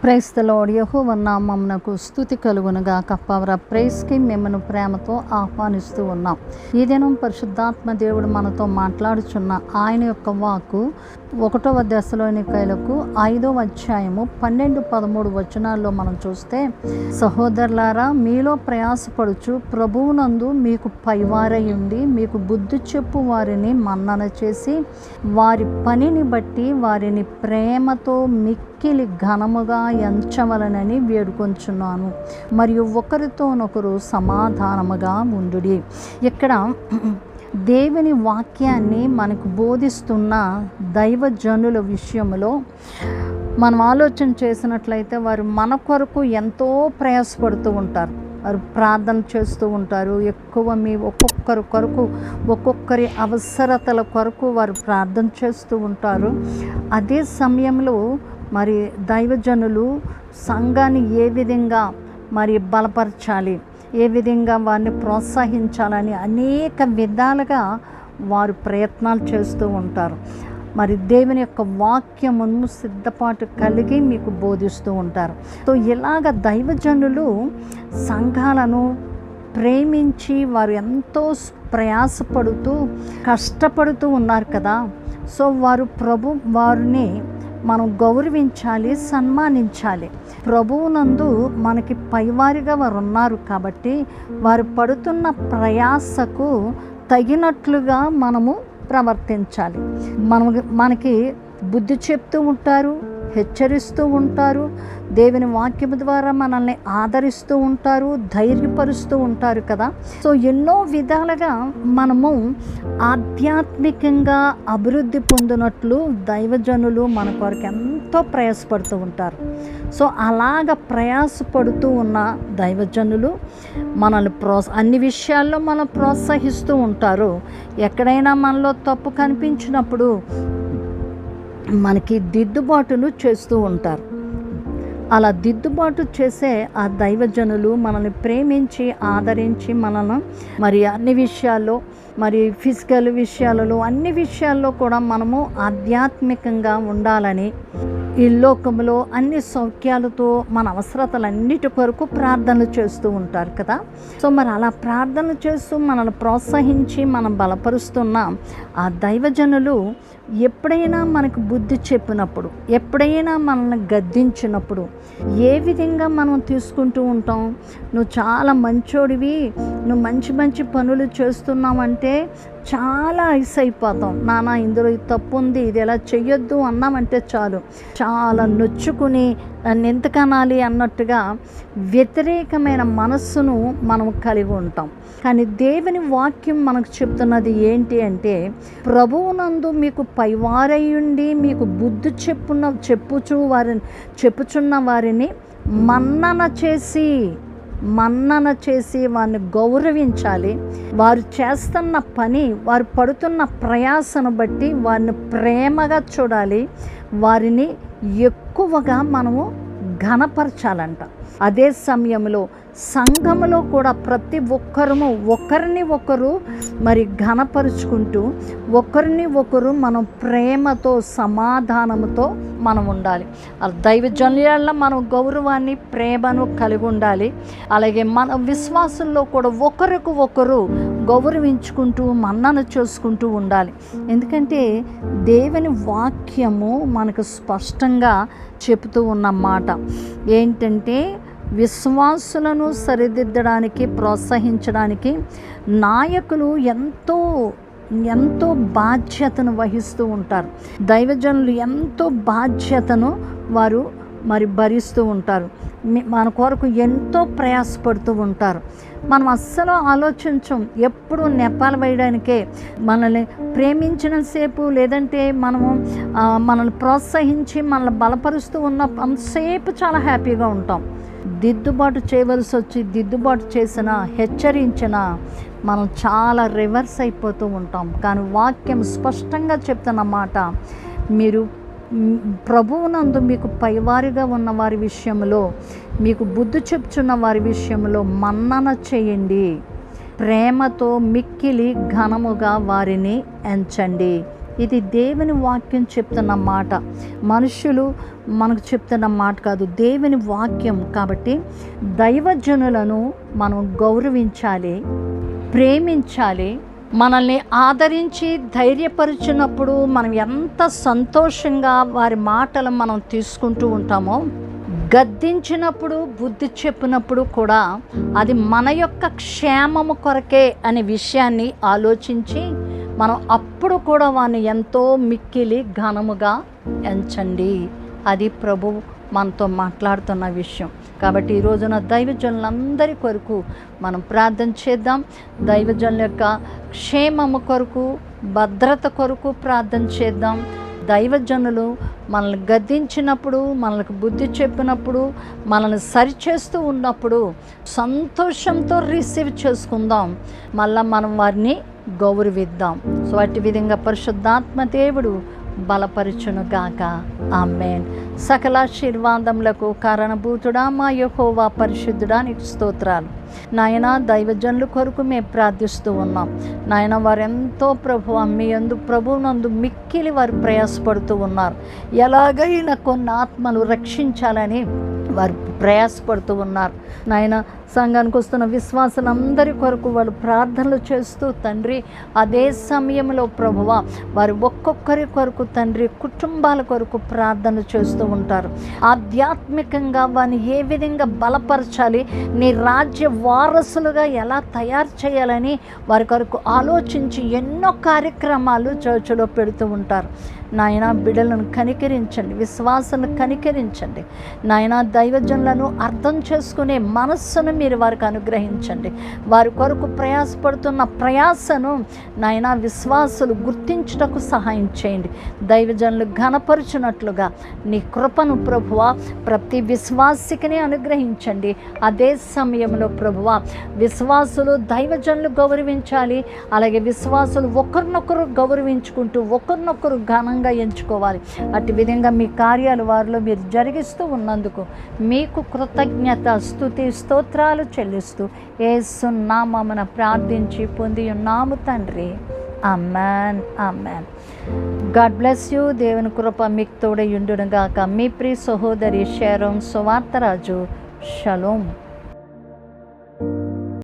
క్రైస్తలోడ్ యహోవ నామమునకు స్థుతి కలుగునుగా కప్పవర ప్రైస్కి మిమ్మను ప్రేమతో ఆహ్వానిస్తూ ఉన్నాం. ఈ దినం పరిశుద్ధాత్మ దేవుడు మనతో మాట్లాడుచున్న ఆయన యొక్క వాక్కు ఒకటవ దశలోని కైలకు ఐదవ అధ్యాయము పన్నెండు పదమూడు వచనాల్లో మనం చూస్తే సహోదరులారా మీలో ప్రయాసపడుచు ప్రభువునందు మీకు పైవారై ఉండి మీకు బుద్ధి చెప్పు వారిని మన్నన చేసి వారి పనిని బట్టి వారిని ప్రేమతో మిక్ మిక్కిలి ఘనముగా ఎంచవలనని వేడుకొంచున్నాను. మరియు ఒకరితోనొకరు సమాధానముగా ఉండుడి. ఇక్కడ దేవుని వాక్యాన్ని మనకు బోధిస్తున్న దైవజనుల విషయంలో మనం ఆలోచన చేసినట్లయితే వారు మన కొరకు ఎంతో ప్రయాసపడుతూ ఉంటారు. వారు ప్రార్థన చేస్తూ ఉంటారు. ఎక్కువ మీ ఒక్కొక్కరి కొరకు ఒక్కొక్కరి అవసరతల కొరకు వారు ప్రార్థన చేస్తూ ఉంటారు. అదే సమయంలో మరి దైవజనులు సంఘాన్ని ఏ విధంగా మరి బలపరచాలి ఏ విధంగా వారిని ప్రోత్సహించాలని అనేక విధాలుగా వారు ప్రయత్నాలు చేస్తూ ఉంటారు. మరి దేవుని యొక్క వాక్యమును సిద్ధపాటు కలిగి మీకు బోధిస్తూ ఉంటారు. సో ఇలాగ దైవజనులు సంఘాలను ప్రేమించి వారు ఎంతో ప్రయాసపడుతూ కష్టపడుతూ ఉన్నారు కదా. సో వారు ప్రభు వారిని మనం గౌరవించాలి సన్మానించాలి. ప్రభువునందు మనకి పైవారిగా వారు ఉన్నారు కాబట్టి వారు పడుతున్న ప్రయాసకు తగినట్లుగా మనము ప్రవర్తించాలి. మనం మనకి బుద్ధి చెప్తూ ఉంటారు హెచ్చరిస్తూ ఉంటారు. దేవుని వాక్యం ద్వారా మనల్ని ఆదరిస్తూ ఉంటారు ధైర్యపరుస్తూ ఉంటారు కదా. సో ఎన్నో విధాలుగా మనము ఆధ్యాత్మికంగా అభివృద్ధి పొందినట్లు దైవజనులు మన కొరకు ఎంతో ప్రయాసపడుతూ ఉంటారు. సో అలాగ ప్రయాసపడుతూ ఉన్న దైవజనులు మనల్ని ప్రో అన్ని విషయాల్లో మనం ప్రోత్సహిస్తూ ఉంటారు. ఎక్కడైనా మనలో తప్పు కనిపించినప్పుడు మనకి దిద్దుబాటును చేస్తూ ఉంటారు. అలా దిద్దుబాటు చేసే ఆ దైవజనులు మనల్ని ప్రేమించి ఆదరించి మనల్ని మరి అన్ని విషయాల్లో మరి ఫిజికల్ విషయాలలో అన్ని విషయాల్లో కూడా మనము ఆధ్యాత్మికంగా ఉండాలని ఈ లోకంలో అన్ని సౌఖ్యాలతో మన అవసరతలన్నిటి కొరకు ప్రార్థనలు చేస్తూ ఉంటారు కదా. సో మరి అలా ప్రార్థనలు చేస్తూ మనల్ని ప్రోత్సహించి మనం బలపరుస్తున్న ఆ దైవజనులు ఎప్పుడైనా మనకు బుద్ధి చెప్పినప్పుడు ఎప్పుడైనా మనల్ని గద్దించినప్పుడు ఏ విధంగా మనం తీసుకుంటూ ఉంటాం? నువ్వు చాలా మంచోడివి నువ్వు మంచి మంచి పనులు చేస్తున్నావంటే చాలా ఐస్ అయిపోతాం నానా ఇందులో ఇది తప్పు ఉంది ఇది ఎలా చెయ్యొద్దు అన్నామంటే చాలు. చాలా నొచ్చుకుని నన్ను ఎంత కనాలి అన్నట్టుగా వ్యతిరేకమైన మనస్సును మనం కలిగి ఉంటాం. కానీ దేవుని వాక్యం మనకు చెప్తున్నది ఏంటి అంటే ప్రభువునందు మీకు పైవారయ్యుండి మీకు బుద్ధి చెప్పున చెప్పుచు వారిని చెప్పుచున్న వారిని మన్నన చేసి మన్నన చేసి వారిని గౌరవించాలి. వారు చేస్తున్న పని వారు పడుతున్న ప్రయాసను బట్టి వారిని ప్రేమగా చూడాలి. వారిని ఎక్కువగా మనము ఘనపరచాలంట. అదే సమయంలో సంఘములో కూడా ప్రతి ఒక్కరము ఒకరిని ఒకరు మరి ఘనపరుచుకుంటూ ఒకరిని ఒకరు మనం ప్రేమతో సమాధానముతో మనం ఉండాలి. దైవజనుల మనం గౌరవాన్ని ప్రేమను కలిగి ఉండాలి. అలాగే మన విశ్వాసంలో కూడా ఒకరికి ఒకరు గౌరవించుకుంటూ మన్నన చేసుకుంటూ ఉండాలి. ఎందుకంటే దేవుని వాక్యము మనకు స్పష్టంగా చెబుతూ ఉన్నమాట ఏంటంటే విశ్వాసులను సరిదిద్దడానికి ప్రోత్సహించడానికి నాయకులు ఎంతో ఎంతో బాధ్యతను వహిస్తూ ఉంటారు. దైవజనులు ఎంతో బాధ్యతను వారు మరి భరిస్తూ ఉంటారు. మన కొరకు ఎంతో ప్రయాసపడుతూ ఉంటారు. మనం అస్సలు ఆలోచించం. ఎప్పుడు నెపాలు వేయడానికే మనల్ని ప్రేమించినంతసేపు లేదంటే మనము మనల్ని ప్రోత్సహించి మనల్ని బలపరుస్తూ ఉన్న అంతసేపు చాలా హ్యాపీగా ఉంటాం. దిద్దుబాటు చేయవలసి వచ్చి దిద్దుబాటు చేసిన హెచ్చరించిన మనం చాలా రివర్స్ అయిపోతూ ఉంటాం. కానీ వాక్యం స్పష్టంగా చెప్తున్న మాట మీరు ప్రభువునందు మీకు పైవారిగా ఉన్న వారి విషయంలో మీకు బుద్ధి చెప్తున్న వారి విషయంలో మన్నన చేయండి. ప్రేమతో మిక్కిలి ఘనముగా వారిని ఎంచండి. ఇది దేవుని వాక్యం చెప్తున్న మాట. మనుషులు మనకు చెప్తున్న మాట కాదు దేవుని వాక్యం. కాబట్టి దైవజనులను మనం గౌరవించాలి ప్రేమించాలి మనల్ని ఆదరించి ధైర్యపరిచినప్పుడు మనం ఎంత సంతోషంగా వారి మాటలు మనం తీసుకుంటూ ఉంటామో గద్దించినప్పుడు బుద్ధి చెప్పినప్పుడు కూడా అది మన యొక్క క్షేమము కొరకే అనే విషయాన్ని ఆలోచించి మనం అప్పుడు కూడా వారిని ఎంతో మిక్కిలి ఘనముగా ఎంచండి. అది ప్రభు మనతో మాట్లాడుతున్న విషయం. కాబట్టి ఈ రోజున దైవజనులందరి కొరకు మనం ప్రార్థన చేద్దాం. దైవజనుల యొక్క క్షేమము కొరకు భద్రత కొరకు ప్రార్థన చేద్దాం. దైవజనులు మనల్ని గద్దించినప్పుడు మనకు బుద్ధి చెప్పినప్పుడు మనల్ని సరిచేస్తూ ఉన్నప్పుడు సంతోషంతో రిసీవ్ చేసుకుందాం. మళ్ళా మనం వారిని గౌరవిద్దాం. సో అట్టి విధంగా పరిశుద్ధాత్మ దేవుడు బలపరచునుగాక. ఆమెన్. సకల ఆశీర్వాదములకు కారణభూతుడా మా యహోవా పరిశుద్ధుడా నీకు స్తోత్రాలు. నాయన దైవజనుల కొరకు మేము ప్రార్థిస్తూ ఉన్నాం. నాయన వారెంతో ప్రభు మీ అందు ప్రభునందు మిక్కిలి వారు ప్రయాసపడుతూ ఉన్నారు. ఎలాగైనా కొన్ని ఆత్మలు రక్షించాలని వారు ప్రయాసపడుతూ ఉన్నారు. నాయన సంఘానికి వస్తున్న విశ్వాసులందరి కొరకు వాళ్ళు ప్రార్థనలు చేస్తూ తండ్రి అదే సమయంలో ప్రభువ వారు ఒక్కొక్కరి కొరకు తండ్రి కుటుంబాల కొరకు ప్రార్థనలు చేస్తూ ఉంటారు. ఆధ్యాత్మికంగా వారిని ఏ విధంగా బలపరచాలి నీ రాజ్య వారసులుగా ఎలా తయారు చేయాలని వారి కొరకు ఆలోచించి ఎన్నో కార్యక్రమాలు చర్చిలో పెడుతూ ఉంటారు. నాయన బిడ్డలను కనికరించండి విశ్వాసను కనికరించండి. నాయన దైవజనులను అర్థం చేసుకునే మనస్సును మీరు వారికి అనుగ్రహించండి. వారి కొరకు ప్రయాసపడుతున్న ప్రయాసను నాయన విశ్వాసులు గుర్తించుటకు సహాయం చేయండి. దైవజనులు ఘనపరుచున్నట్లుగా నీ కృపను ప్రభువ ప్రతి విశ్వాసికిని అనుగ్రహించండి. అదే సమయంలో ప్రభువ. విశ్వాసులు దైవజనులు గౌరవించాలి. అలాగే విశ్వాసులు ఒకరినొకరు గౌరవించుకుంటూ ఒకరినొకరు ఘనంగా ఎంచుకోవాలి. అటు విధంగా మీ కార్యాలు వారిలో మీరు జరిగిస్తూ ఉన్నందుకు మీకు కృతజ్ఞత స్థుతి స్తోత్రాలు చెల్లిస్తూ ఏసునామమున ప్రార్థించి పొంది ఉన్నాము తండ్రి. Amen amen God bless you. దేవుని కృప మీకు తోడయుండునుగాక మీ ప్రియ సహోదరి షేరం సువార్తరాజు షలోం.